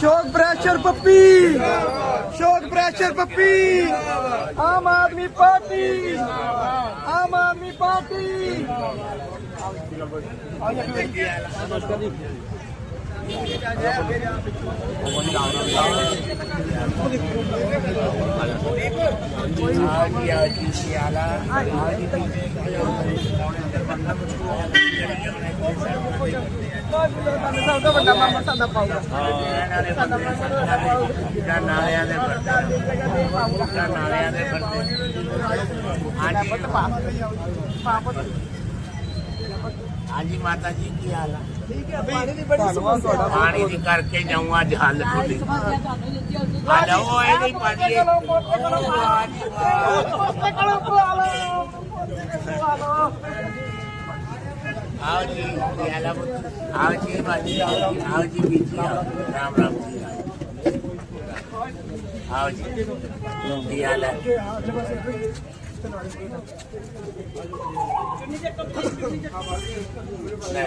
ਸ਼ੋਕ ਪ੍ਰੈਸ਼ਰ ਪੱਪੀ। ਸ਼ੋਕ pressure Pappi. Aam Aadmi party. Aam Aadmi party. ਸਭ ਤੋਂ ਵੱਡਾ ਮਾਮਾ ਸਾਡਾ ਪਾਊਗਾ ਨਾਲਿਆਂ ਦੇ ਬੰਦੇ ਨਾਲਿਆਂ ਦੇ ਬੰਦੇ ਹਾਂਜੀ ਮਾਤਾ ਜੀ ਕੀ ਹਾਲ ਆ ਠੀਕ ਹੈ ਪਾਣੀ ਦੀ ਬੜੀ ਸਮੱਸਿਆ ਹੈ। ਪਾਣੀ ਦੀ ਕਰਕੇ ਜਾਊਂ ਅੱਜ ਹੱਲ ਤੁਹਾਡੀ ਆ ਜਾਓ ਇਹ ਨਹੀਂ ਪਾਣੀ ਆਓ ਜੀ ਆ ਪੁੱਤ? ਆਓ ਜੀ ਬਾਜੀ ਆਓ ਜੀ ਬੀਜੀ ਆਓ ਰਾਮ ਰਾਮ ਜੀ ਆਓ। ਆਓ ਜੀ ਕੀ ਹਾਲ ਹੈ ਲੈ। ਲੈ।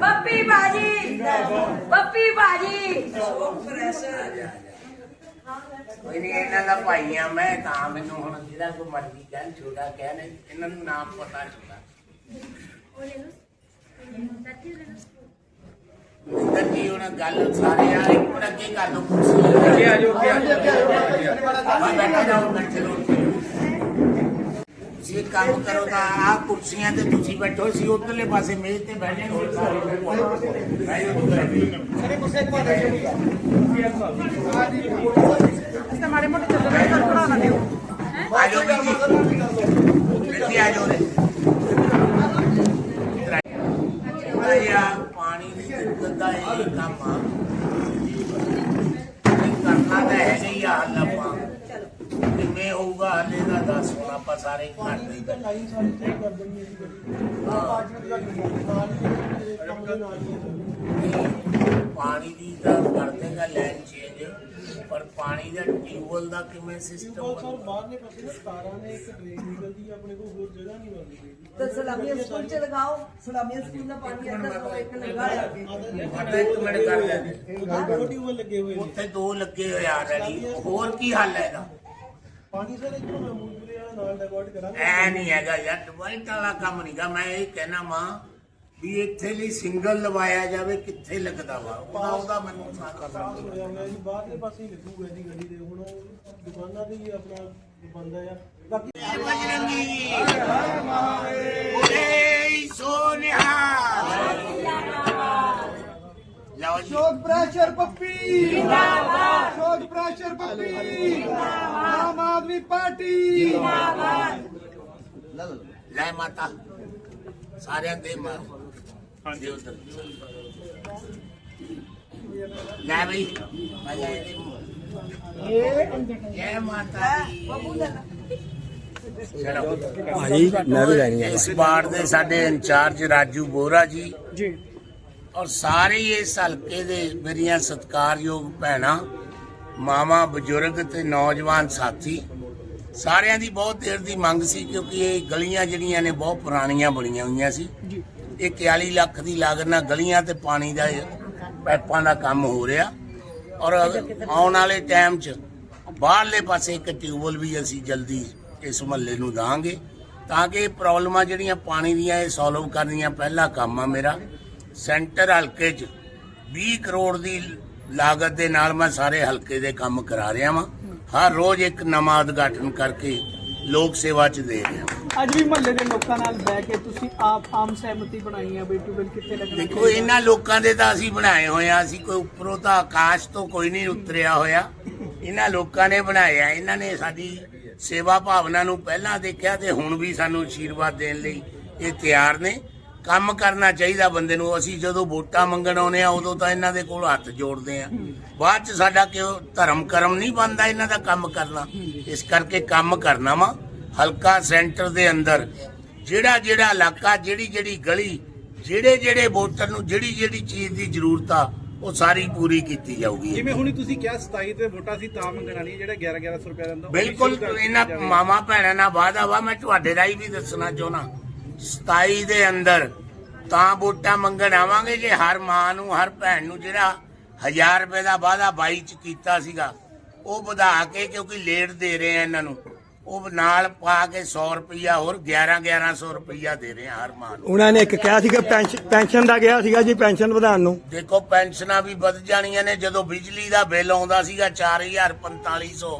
ਪੱਪੀ ਬਾਜੀ। ਪੱਪੀ ਬਾਜੀ। ਕੋਈ ਨਹੀਂ ਇਹਨਾਂ ਦਾ ਭਾਈ ਆ ਮੈਂ, ਤਾਂ ਮੈਨੂੰ ਹੁਣ ਜਿਹੜਾ ਕੋ ਮਰਜ਼ੀ ਕਹਿਣ, ਛੋਟਾ ਕਹਿਣ, ਇਹਨਾਂ ਨੂੰ ਨਾਮ ਪਤਾ ਛੋਟਾ। ਨਿੰਦਰ ਜੀ, ਹੁਣ ਗੱਲ ਸਾਰੇ ਆ, ਇੱਕ ਮਿੰਟ ਅੱਗੇ ਕਰ ਲਓ, ਕੁਰਸੀ ਅੱਗੇ ਆ ਜਾਓ। ਅੱਗੇ ਆ ਜਾਓ ਬੈਠੇ ਰਹੋ ਬੈਠੇ ਰਹੋ। ਤੁਸੀਂ ਕੰਮ ਕਰੋ ਤਾਂ ਆ ਕੁਰਸੀਆਂ ਤੇ ਤੁਸੀਂ ਬੈਠੋ ਸੀ ਉਧਰਲੇ ਪਾਸੇ ਮੇਜ਼ ਤੇ ਬੈਠੇ ਹੋ ਸਾਰੇ ਬੈਠੋ ਤੇ ਮਾੜੇ ਮੋਟੇ ਚੱਲਦੇ ਨੇ ਪੜਾ ਨਾ ਦਿਓ ਆ ਜਾਓ ਜੀ ਆ ਜਾਓ ਰੇ ਯਾਰ, ਪਾਣੀ ਦੀ ਦਿੱਕਤ ਦਾ ਇਹ ਕੰਮ ਆ। ਇਹ ਕਰਨਾ ਤਾਂ ਹੈ ਨਹੀਂ ਆ ਹੱਲ ਆਪਾਂ। ਕਿਵੇਂ ਹੋਊਗਾ, ਹੱਲੇ ਦਾ ਦੱਸ ਹੁਣ ਆਪਾਂ ਸਾਰੇ ਘਰ ਦੇ ਹੀ। ਬੈਠੇ ਪਾਣੀ ਦੀ ਤਾਂ ਕਰ ਦੇਗਾ ਲੈਣ ਚੇਂਜ ਪਰ ਪਾਣੀ ਦਾ ਟਿਊਬਲ ਦਾ ਕਿਵੇਂ ਸਿਸਟਮ ਸਰ ਬਾਹਰਲੇ ਪਾਸੇ ਨਾ ਤਾਰਾਂ ਨੇ ਇੱਕ ਡਰੇਨ ਨਿਕਲਦੀ ਹੈ ਆਪਣੇ ਕੋਲ ਹੋਰ ਜਗ੍ਹਾ ਨਹੀਂ ਬਣਦੀ ਤੇ ਸਲਾਮੀਆ ਸਕੂਲ ਚ ਲਗਾਓ ਸਲਾਮੀਆ ਸਕੂਲ ਦਾ ਪਾਣੀ ਅੰਦਰ ਤੋਂ ਇੱਕ ਲਗਾਇਆ ਪਤਾ ਇੱਕ ਮਿੰਟ ਕਰ ਲੈਂਦੇ। ਦੋ ਟਿਊਬਲ ਲੱਗੇ ਹੋਏ ਉੱਥੇ ਦੋ ਲੱਗੇ ਹੋਏ ਆ ਰੈਡੀ ਹੋਰ ਕੀ ਹੱਲ ਹੈ ਇਹਦਾ? ਪਾਣੀ ਸਰ ਇੱਥੋਂ ਮਹਮੂਦਪੁਰੇ ਵਾਲਾ ਨਾਲ ਡਾਇਵਰਟ ਕਰਾਂਗੇ। ਐ ਨਹੀਂ ਹੈਗਾ ਯਾਰ ਡਿਵਾਈਟ ਵਾਲਾ ਕੰਮ ਨਹੀਂਗਾ ਮੈਂ ਇਹ ਕਹਿਣਾ ਮਾਂ ਵੀ ਇੱਥੇ ਲਈ ਸਿੰਗਲ ਲਵਾਇਆ ਜਾਵੇ ਕਿੱਥੇ ਲੱਗਦਾ ਵਾ? ਉਹਦਾ ਉਹਦਾ ਮੈਨੂੰ ਸਾਰਾ ਸਾਫ਼ ਹੋਇਆ ਹੋਇਆ ਜੀ ਬਾਹਰਲੇ ਪਾਸੇ ਹੀ ਲੱਗੂਗਾ ਜੀ ਗੱਡੀ ਦੇ ਹੁਣ ਉਹ ਦੁਕਾਨਾਂ ਤੇ ਹੀ ਆਪਣਾ ਬੰਦਾ ਆ। ਬਾਕੀ ਬਜਰੰਗੀ। ਓਏ ਸ਼ੋਕ ਪ੍ਰੈਸ਼ਰ ਪੱਪੀ ਜਿੰਦਾਬਾਦ ਸ਼ੋਕ ਪ੍ਰੈਸ਼ਰ ਪੱਪੀ ਆਮ ਆਦਮੀ ਪਾਰਟੀ ਲੈ ਮਾਤਾ। ਸਾਰਿਆਂ ਦੇ ਮਾਰ ਹਾਂਜੀ। ਉਧਰ। ਲੈ ਬਈ। ਜੈ ਮਾਤਾ ਦੀ ਚਲੋ ਭਾਈ ਮੈਂ ਵੀ ਲੈਣੀ ਇਸ ਵਾਰ ਦੇ ਸਾਡੇ ਇੰਚਾਰਜ ਰਾਜੂ ਬੋਰਾ ਜੀ। ਜੀ। ਔਰ ਸਾਰੇ ਇਸ ਹਲਕੇ ਦੇ ਮੇਰੀਆਂ ਸਤਿਕਾਰਯੋਗ ਭੈਣਾਂ ਮਾਵਾਂ ਬਜ਼ੁਰਗ ਤੇ ਨੌਜਵਾਨ ਸਾਥੀ ਸਾਰਿਆਂ ਦੀ ਬਹੁਤ ਦੇਰ ਦੀ ਮੰਗ ਸੀ ਕਿਉਂਕਿ ਇਹ ਗਲੀਆਂ ਜਿਹੜੀਆਂ ਨੇ ਬਹੁਤ ਪੁਰਾਣੀਆਂ ਬਣੀਆਂ ਹੋਈਆਂ ਸੀ। ਇਹ 41 ਲੱਖ ਦੀ ਲਾਗਤ ਨਾਲ ਗਲੀਆਂ ਤੇ ਪਾਣੀ ਦਾ ਪਾਈਪਾਂ ਦਾ ਕੰਮ ਹੋ ਰਿਹਾ ਔਰ ਆਉਣ ਵਾਲੇ ਟਾਈਮ 'ਚ ਬਾਹਰਲੇ ਪਾਸੇ ਇੱਕ ਟਿਊਬਵੈਲ ਵੀ ਅਸੀਂ ਜਲਦੀ ਇਸ ਮਹੱਲੇ ਨੂੰ ਦਾਂਗੇ ਤਾਂ ਕਿ ਇਹ ਪ੍ਰੋਬਲਮਾਂ ਜਿਹੜੀਆਂ ਪਾਣੀ ਦੀਆਂ ਇਹ ਸੋਲਵ ਕਰਨੀਆਂ ਪਹਿਲਾ ਕੰਮ ਆ ਮੇਰਾ। ਸੈਂਟਰ ਹਲਕੇ 'ਚ 20 ਕਰੋੜ ਦੀ ਲਾਗਤ ਦੇ ਨਾਲ ਮੈਂ ਸਾਰੇ ਹਲਕੇ ਦੇ ਕੰਮ ਕਰਾ ਰਿਹਾ ਵਾਂ। ਹਰ ਰੋਜ਼ ਇੱਕ ਨਵਾਂ ਉਦਘਾਟਨ ਕਰਕੇ ਲੋਕ ਸੇਵਾ 'ਚ ਦੇ ਰਿਹਾ ਅੱਜ ਵੀ ਮਹੱਲੇ ਦੇ ਲੋਕਾਂ ਨਾਲ ਬਹਿ ਕੇ ਤੁਸੀਂ ਆਪ ਆਮ ਸਹਿਮਤੀ ਬਣਾਈ ਹੈ ਬਈ ਟਿਊਬਲ ਕਿੱਥੇ ਲੱਗਣਾ? ਦੇਖੋ ਇਹਨਾਂ ਲੋਕਾਂ ਦੇ ਤਾਂ ਅਸੀਂ ਬਣਾਏ ਹੋਏ ਆ। ਅਸੀਂ ਕੋਈ ਉੱਪਰੋਂ ਤਾਂ ਆਕਾਸ਼ ਤੋਂ ਕੋਈ ਨਹੀਂ ਉਤਰਿਆ ਹੋਇਆ। ਇਹਨਾਂ ਲੋਕਾਂ ਨੇ ਬਣਾਇਆ ਇਹਨਾਂ ਨੇ ਸਾਡੀ ਸੇਵਾ ਭਾਵਨਾ ਨੂੰ ਪਹਿਲਾਂ ਦੇਖਿਆ ਤੇ ਹੁਣ ਵੀ ਸਾਨੂੰ ਆਸ਼ੀਰਵਾਦ ਦੇਣ ਲਈ ਇਹ ਤਿਆਰ ਨੇ। ਕੰਮ ਕਰਨਾ ਚਾਹੀਦਾ ਬੰਦੇ ਨੂੰ ਅਸੀਂ ਜਦੋਂ ਵੋਟਾਂ ਮੰਗਣ ਆਉਨੇ ਆ ਉਦੋਂ ਤਾਂ ਇਹਨਾਂ ਦੇ ਕੋਲ ਹੱਥ ਜੋੜਦੇ ਆ ਬਾਅਦ ਚ ਸਾਡਾ ਕਿਉਂ ਧਰਮ ਕਰਮ ਨਹੀਂ ਬਣਦਾ ਇਹਨਾਂ ਦਾ ਕੰਮ ਕਰਨਾ? ਇਸ ਕਰਕੇ ਕੰਮ ਕਰਨਾ ਵਾ। ਹਲਕਾ ਸੈਂਟਰ ਦੇ ਅੰਦਰ ਜਿਹੜਾ ਜਿਹੜਾ ਇਲਾਕਾ ਜਿਹੜੀ ਜਿਹੜੀ ਗਲੀ ਜਿਹੜੇ ਜਿਹੜੇ ਵੋਟਰ ਨੂੰ ਜਿਹੜੀ ਜਿਹੜੀ ਚੀਜ਼ ਦੀ ਜ਼ਰੂਰਤ ਆ ਉਹ ਸਾਰੀ ਪੂਰੀ ਕੀਤੀ ਜਾਊਗੀ। ਜਿਵੇਂ ਹੁਣੀ ਤੁਸੀਂ ਕਿਹਾ 27 ਤੇ ਵੋਟਾਂ ਸੀ ਤਾਂ ਮੰਗਣ ਵਾਲੀ ਜਿਹੜਾ 11 1100 ਰੁਪਏ ਦਿੰਦਾ ਉਹ ਬਿਲਕੁਲ ਇਹਨਾਂ। ਮਾਮਾ ਭੈਣਾਂ ਨਾਲ ਵਾਅਦਾ ਵਾ ਮੈਂ ਤੁਹਾਡੇ ਰਾਹੀਂ ਵੀ ਦੱਸਣਾ ਚਾਹੁੰਦਾ। 27 ਦੇ ਅੰਦਰ ਤਾਂ ਵੋਟਾਂ ਮੰਗਣ ਆਵਾਂਗੇ ਜੇ ਹਰ ਮਾਂ ਨੂੰ ਹਰ ਭੈਣ ਨੂੰ ਜਿਹੜਾ 1000 ਰੁਪਏ ਦਾ ਵਾਅਦਾ 22 ਚ ਕੀਤਾ ਸੀਗਾ ਉਹ ਵਧਾ ਕੇ ਕਿਉਂਕਿ ਲੇਟ ਦੇ ਰਹੇ ਆ ਇਹਨਾਂ ਨੂੰ ਉਹ ਨਾਲ ਪਾ ਕੇ 100 ਰੁਪਈਆ ਹੋਰ 11 1100 ਰੁਪਈਆ ਦੇ ਰਹੇ ਆ ਹਰ ਮਾਂ ਨੂੰ। ਉਹਨਾਂ ਨੇ ਇੱਕ ਕਿਹਾ ਸੀਗਾ ਪੈਨਸ਼ਨ ਪੈਨਸ਼ਨ ਦਾ ਗਿਆ ਸੀਗਾ ਜੀ ਪੈਨਸ਼ਨ ਵਧਾਉਣ ਨੂੰ। ਦੇਖੋ ਪੈਨਸ਼ਨਾਂ ਵੀ ਵੱਧ ਜਾਣੀਆਂ ਨੇ ਜਦੋਂ ਬਿਜਲੀ ਦਾ ਬਿੱਲ ਆਉਂਦਾ ਸੀਗਾ 4450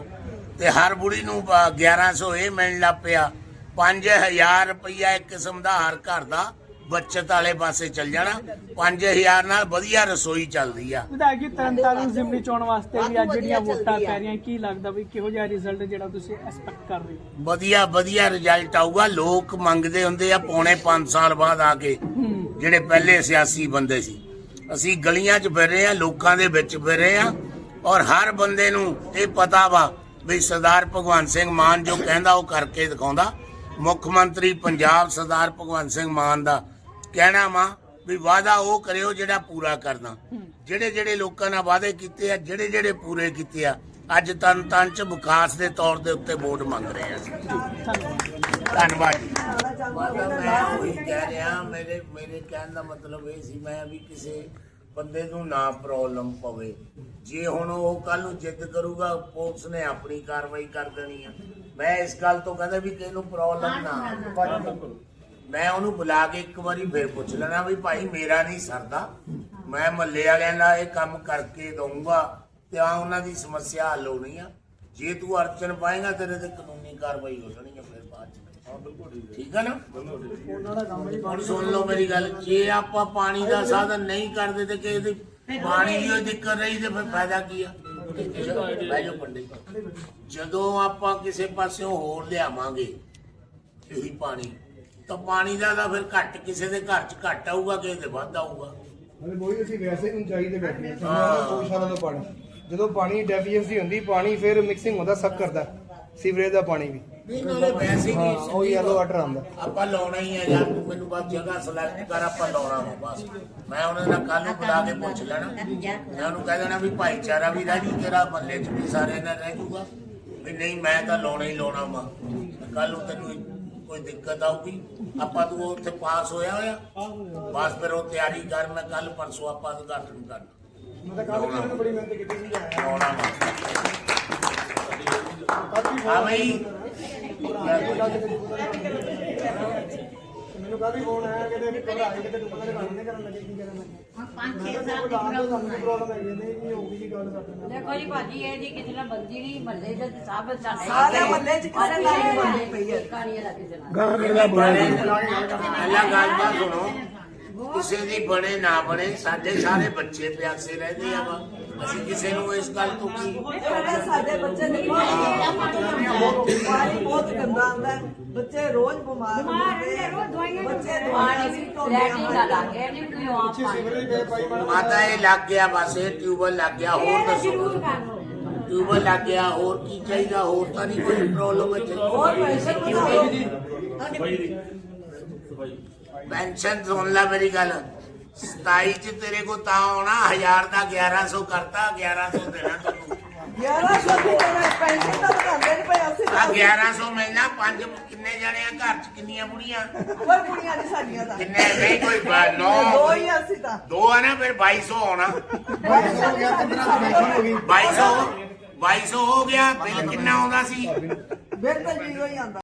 ਤੇ ਹਰ ਬੁੜੀ ਨੂੰ ਅ, 1100 ਇਹ ਮਿਲਣ ਲੱਗ ਪਿਆ। 5000 ਰੁਪਈਆ ਇੱਕ ਕਿਸਮ ਦਾ ਹਰ ਘਰ ਦਾ ਬੱਚਤ ਵਾਲੇ ਪਾਸੇ ਚੱਲ ਜਾਣਾ। 5000 ਨਾਲ ਵਧੀਆ ਰਸੋਈ ਚੱਲਦੀ ਆ। ਵਿਧਾਇਕ ਤਰਨਤਾਰਨ ਜ਼ਿਮਨੀ ਚੋਣ ਵਾਸਤੇ ਵੀ ਅੱਜ ਜਿਹੜੀਆਂ ਵੋਟਾਂ ਪੈ ਰਹੀਆਂ ਕੀ ਲੱਗਦਾ ਵੀ ਕਿਹੋ ਜਿਹਾ ਰਿਜ਼ਲਟ ਜਿਹੜਾ ਤੁਸੀਂ ਐਕਸਪੈਕਟ ਕਰ ਰਹੇ ਹੋ? ਵਧੀਆ ਵਧੀਆ ਰਿਜ਼ਲਟ ਆਊਗਾ। ਲੋਕ ਮੰਗਦੇ ਹੁੰਦੇ ਆ ਪੌਣੇ 5 ਸਾਲ ਬਾਅਦ ਆ ਕੇ ਜਿਹੜੇ ਪਹਿਲੇ ਸਿਆਸੀ ਬੰਦੇ ਸੀ। ਅਸੀਂ ਗਲੀਆਂ 'ਚ ਫਿਰ ਰਹੇ ਆ ਲੋਕਾਂ ਦੇ ਵਿੱਚ ਫਿਰ ਰਹੇ ਆ ਔਰ ਹਰ ਬੰਦੇ ਨੂੰ ਇਹ ਪਤਾ ਵਾ ਵੀ ਸਰਦਾਰ ਭਗਵੰਤ ਸਿੰਘ ਮਾਨ ਜੋ ਕਹਿੰਦਾ ਉਹ ਕਰਕੇ ਦਿਖਾਉਂਦਾ। ਮੁੱਖ ਮੰਤਰੀ ਪੰਜਾਬ ਸਰਦਾਰ ਭਗਵੰਤ ਸਿੰਘ ਮਾਨ ਦਾ ਕਹਿਣਾ ਵਾ ਵੀ ਵਾਅਦਾ ਉਹ ਕਰਿਓ ਜਿਹੜਾ ਪੂਰਾ ਕਰਨਾ। ਜਿਹੜੇ ਜਿਹੜੇ ਲੋਕਾਂ ਨਾਲ ਵਾਅਦੇ ਕੀਤੇ ਆ, ਜਿਹੜੇ ਜਿਹੜੇ ਪੂਰੇ ਕੀਤੇ ਆ, ਅੱਜ ਤਨ ਤਨ ਚ ਵਿਕਾਸ ਦੇ ਤੌਰ ਦੇ ਉੱਤੇ ਵੋਟ ਮੰਗ ਰਹੇ ਆ ਧੰਨਵਾਦ ਜੀ। ਮੈਂ ਉਹੀ ਕਹਿ ਰਿਹਾ, ਮੇਰੇ ਮੇਰੇ ਕਹਿਣ ਦਾ ਮਤਲਬ ਇਹ ਸੀ ਮੈਂ ਵੀ ਕਿਸੇ ਬੰਦੇ ਨੂੰ ਨਾ ਪ੍ਰੋਬਲਮ ਪਵੇ। ਜੇ ਹੁਣ ਉਹ ਕੱਲ ਨੂੰ ਜਿੱਦ ਕਰੂਗਾ, ਪੁਲਿਸ ਨੇ ਆਪਣੀ ਕਾਰਵਾਈ ਕਰ ਦੇਣੀ ਆ। ਮੈਂ ਇਸ ਗੱਲ ਤੋਂ ਕਹਿੰਦਾ ਵੀ ਕਿਸੇ ਨੂੰ ਪ੍ਰੋਬਲਮ ਨਾ ਆਵੇ। ਮੈਂ ਉਹਨੂੰ ਬੁਲਾ ਕੇ ਇੱਕ ਵਾਰੀ ਫਿਰ ਪੁੱਛ ਲੈਣਾ ਵੀ ਭਾਈ ਮੇਰਾ ਨਹੀਂ ਸਰਦਾ। ਮੈਂ ਮੱਲੇ ਵਾਲਿਆਂ ਦਾ ਇਹ ਕੰਮ ਕਰਕੇ ਦਊਂਗਾ ਤੇ ਆ ਉਹਨਾਂ ਦੀ ਸਮੱਸਿਆ ਹੱਲ ਹੋਣੀ ਆ। ਜੇ ਤੂੰ ਅੜਚਨ ਪਾਏਗਾ ਤੇਰੇ ਤੇ ਕਾਨੂੰਨੀ ਕਾਰਵਾਈ ਹੋ ਜਾਣੀ ਆ ਫਿਰ ਬਾਅਦ ਚ। ਠੀਕ ਆ ਨਾ? ਹੁਣ ਸੁਣ ਲਓ ਮੇਰੀ ਗੱਲ ਜੇ ਆਪਾਂ ਪਾਣੀ ਦਾ ਸਾਧਨ ਨਹੀਂ ਕਰਦੇ ਤੇ ਕਿਸੇ ਦੀ ਪਾਣੀ ਦੀ ਉਹ ਦਿੱਕਤ ਰਹੀ ਤੇ ਫਿਰ ਫਾਇਦਾ ਕੀ ਆ? ਪੰਡਿਤ। ਜਦੋਂ ਆਪਾਂ ਕਿਸੇ ਪਾਸਿਓਂ ਹੋਰ ਲਿਆਵਾਂਗੇ ਇਹੀ ਪਾਣੀ ਤਾਂ ਪਾਣੀ ਦਾ ਤਾਂ ਫਿਰ ਘੱਟ ਕਿਸੇ ਦੇ ਘਰ 'ਚ ਘੱਟ ਆਊਗਾ ਕਿਸੇ ਦੇ ਵੱਧ ਆਊਗਾ। ਹਲੇ ਬੋਈ ਅਸੀਂ ਵੈਸੇ ਉਚਾਈ ਤੇ ਬੈਠੇ ਹਾਂ। ਦੋ ਪਾਣੀ। ਜਦੋਂ ਪਾਣੀ ਡੈਫੀਸ਼ੀਐਂਸੀ ਹੁੰਦੀ ਪਾਣੀ ਫਿਰ ਮਿਕਸਿੰਗ ਹੁੰਦਾ ਸਕ ਕਰਦਾ। ਸੀਵਰੇਜ ਦਾ ਪਾਣੀ ਵੀ। ਨਹੀਂ ਨਾਲੇ ਵੈਸੇ ਹੀ ਹਾਂ ਉਹ ਯੈਲੋ ਵਾਟਰ ਆਉਂਦਾ। ਆਪਾਂ ਲਾਉਣਾ ਹੀ ਹੈ ਯਾਰ ਤੂੰ ਮੈਨੂੰ ਬਸ ਜਗ੍ਹਾ ਸਿਲੈਕਟ ਕਰ ਆਪਾਂ ਲਾਉਣਾ ਵਾ ਬਸ। ਮੈਂ ਉਹਨਾਂ ਨਾਲ ਕੱਲ ਨੂੰ ਬੁਲਾ ਕੇ ਪੁੱਛ ਲੈਣਾ। ਮੈਂ ਉਹਨੂੰ ਕਹਿ ਦੇਣਾ ਵੀ ਭਾਈਚਾਰਾ ਵੀ ਰਹਿ ਜੂ ਤੇਰਾ ਮੱਲੇ 'ਚ ਵੀ ਸਾਰੇ ਨਾਲ ਰਹਿ ਜੂਗਾ। ਵੀ ਨਹੀਂ ਮੈਂ ਤਾਂ ਲਾਉਣਾ ਹੀ ਲਾਉਣਾ ਵਾ। ਕੱਲ ਨੂੰ ਤੈਨੂੰ ਕੋਈ ਦਿੱਕਤ ਆਊਗੀ। ਆਪਾਂ ਤੂੰ ਉੱਥੇ ਪਾਸ ਹੋਇਆ ਹੋਇਆ? ਬਸ ਫਿਰ ਉਹ ਤਿਆਰੀ ਕਰ ਮੈਂ ਕੱਲ ਪਰਸੋਂ ਆਪਾਂ ਉਦਘਾਟਨ ਕਰਨਾ। ਮੈਂ ਤਾਂ ਕੱਲ ਵੀ ਬੜੀ ਮਿਹਨਤ ਕੀਤੀ ਸੀ ਆਇਆ। ਲਾਉਣਾ ਵਾ। ਹਾਂ ਬਈ ਮੈਨੂੰ ਵੀ ਫੋਨ ਆਇਆ ਕਿਤੇ ਡੁੱਬਣ ਦੇ ਕੰਮ ਨਹੀਂ ਕਰਨ ਲੱਗੇ ਕੀ ਕਰਨ ਲੱਗੇ ਪੰਜ 6 ਸਾਲ ਦੀ ਪ੍ਰੋਬਲਮ ਹੈ ਇਹ ਨਹੀਂ ਹੋ ਗਈ ਜੀ ਗੱਲ ਸਾਡੇ ਨਾਲ ਦੇਖੋ ਜੀ ਭਾਜੀ ਇਹ ਜੀ ਕਿਸੇ ਨਾਲ ਬੰਦੀ ਨਹੀਂ ਮੱਲੇ ਦੇ ਸਭ ਸਾਡੇ ਸਾਰੇ ਮੁਹੱਲੇ 'ਚ ਕਿਸੇ ਨਾਲ ਨਹੀਂ ਬਣਦੀ ਪਈ ਹੈ ਕਹਾਣੀ ਦਾ ਕਿਸੇ ਨਾਲ ਪਹਿਲਾਂ ਗੱਲ ਤਾਂ ਸੁਣੋ ਕਿਸੇ ਦੀ ਬਣੇ ਨਾ ਬਣੇ ਸਾਡੇ ਸਾਰੇ ਬੱਚੇ ਪਿਆਸੇ ਰਹਿੰਦੇ ਆ ਵਾ। ਅਸੀਂ ਕਿਸੇ ਨੂੰ ਇਸ ਗੱਲ ਤੋਂ ਕੀ ਸਾਡੇ ਬੱਚੇ ਨਹੀਂ ਪਾਣੀ ਬਹੁਤ ਗੰਦਾ ਆਉਂਦਾ ਹੈ। ਬੱਚੇ ਰੋਜ਼ ਬਿਮਾਰ ਹੁੰਦੇ ਬੱਚੇ ਦਵਾਈਆਂ ਵੀ ਪਾਣੀ ਮਾਤਾ ਇਹ ਲੱਗ ਗਿਆ ਬਸ ਇਹ ਟਿਊਬਲ ਲੱਗ ਗਿਆ। ਹੋਰ ਦੱਸੋ। ਟਿਊਬਲ ਲੱਗ ਗਿਆ ਹੋਰ ਕੀ ਚਾਹੀਦਾ? ਹੋਰ ਤਾਂ ਨਹੀਂ ਕੋਈ ਪ੍ਰੋਬਲਮ ਹੋਰ ਹੈ ਪੈਸੇ ਬਣਾਓ ਪੈਨਸ਼ਨ ਸੁਣ ਲੈ ਮੇਰੀ ਗੱਲ। 27 ਚ ਤੇਰੇ ਕੋ ਤਾਂ ਆਉਣਾ 1000 ਦਾ 1100 ਕਰਤਾ 1100 ਦੇਣਾ ਤੈਨੂੰ। 1100 ਦੀ ਪੈਨਸ਼ਨ ਤਾਂ ਘੰਦੇ ਨਹੀਂ ਪਏ ਅਸੀਂ ਆ 1100 ਮਿਲਣਾ ਪੰਜ ਕਿੰਨੇ ਜਣੇ ਆ ਘਰ ਚ? ਕਿੰਨੀਆਂ ਬੁੜੀਆਂ? ਕੋਈ ਕੁੜੀਆਂ ਨਹੀਂ ਸਾਡੀਆਂ ਦਾ ਕਿੰਨੇ? ਨਹੀਂ ਕੋਈ ਦੋ ਨੋ। ਹੀ ਅਸੀਂ ਤਾਂ। ਦੋ ਆ ਨਾ ਫਿਰ 2200 ਆਉਣਾ। ਪੈਨਸ਼ਨ ਨਹੀਂ ਸਾਡੀ ਹੋ ਗਈ 2200 2200 ਹੋ ਗਿਆ ਬਿੱਲ ਕਿੰਨਾ ਆਉਂਦਾ ਸੀ? ਬਿਲਕੁਲ ਜ਼ੀਰੋ ਹੀ ਆਉਂਦਾ।